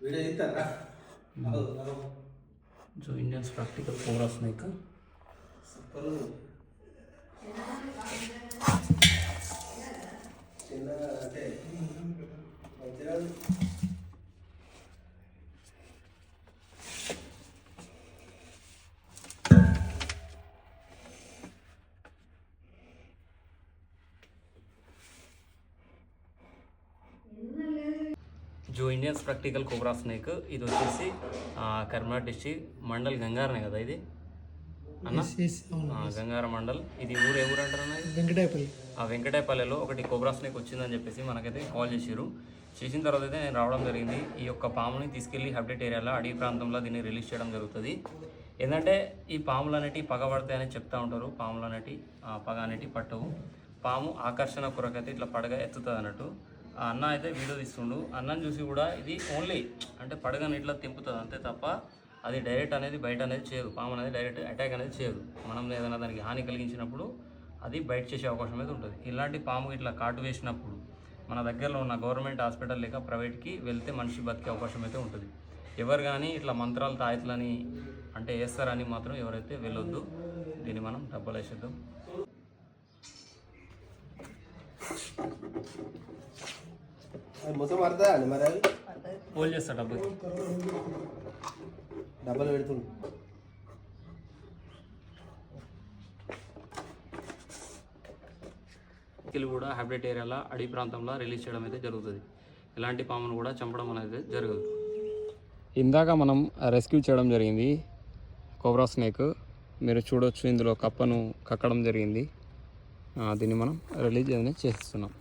Video येतात ना हो हो जो इंडियन्स प्रॅक्टिकल कोर्स नाही का करू त्याला जो ఇండియన్ ప్రాక్టికల్ కోబ్రా స్నేక్ ఇది వచ్చేసి కరీంనగర్ డిస్టిక్ మండల్ గంగారనే కదా ఇది? అన్న? గంగార మండల్. ఇది ఊరు ఏ ఊరు అంటారు అన్న ఇది? వెంకటాయపల్లి. ఆ వెంకటాయపల్లెలో ఒకటి కోబ్రా స్నేక్ వచ్చిందని చెప్పేసి మనకైతే కాల్ చేసిరు చేసిన తర్వాత అయితే నేను రావడం జరిగింది. ఈ యొక్క పాముని తీసుకెళ్ళి హబ్డెట్ ఏరియాలో అడవి ప్రాంతంలో దీన్ని రిలీజ్ చేయడం జరుగుతుంది. ఏంటంటే ఈ పాములు అనేటివి పగబడతాయని చెప్తా ఉంటారు. పాములు అనేటి పగ అనేటి పట్టవు. పాము ఆకర్షణ కొరకైతే ఇట్లా పడగ ఎత్తుతుంది అన్నట్టు ఆ అన్న అయితే వీడియో తీస్తుండు. అన్నని చూసి కూడా ఇది ఓన్లీ అంటే పడగని ఇట్లా తెంపుతుంది అంతే తప్ప అది డైరెక్ట్ అనేది బయట అనేది చేయదు. పాము అనేది డైరెక్ట్ అటాక్ అనేది చేయదు. మనం ఏదైనా దానికి హాని కలిగించినప్పుడు అది బయట చేసే అవకాశం అయితే ఉంటుంది. ఇలాంటి పాము ఇట్లా కాటు వేసినప్పుడు మన దగ్గరలో ఉన్న గవర్నమెంట్ హాస్పిటల్ లేక ప్రైవేట్కి వెళ్తే మనిషి బతికే అవకాశం అయితే ఉంటుంది. ఎవరు కానీ ఇట్లా మంత్రాలు తాయత్లని అంటే వేస్తారని మాత్రం ఎవరైతే వెళ్ళొద్దు. దీన్ని మనం డబ్బులు వేసేద్దాం పడతా అండి మరి అవి? పోల్ చేస్తా డబ్బుకి డబ్బలు పెడుతుంది కిల్ కూడా హ్యాబిటేట్ ఏరియాలో అడవి ప్రాంతంలో రిలీజ్ చేయడం అయితే జరుగుతుంది. ఇలాంటి పామును కూడా చంపడం అనేది జరగదు. ఇందాక మనం రెస్క్యూ చేయడం జరిగింది. కోబ్రా స్నేక్ మీరు చూడొచ్చు ఇందులో కప్పను కక్కడం జరిగింది. ఆ, దీన్ని మనం రిలీజ్ అనేది చేస్తున్నాం.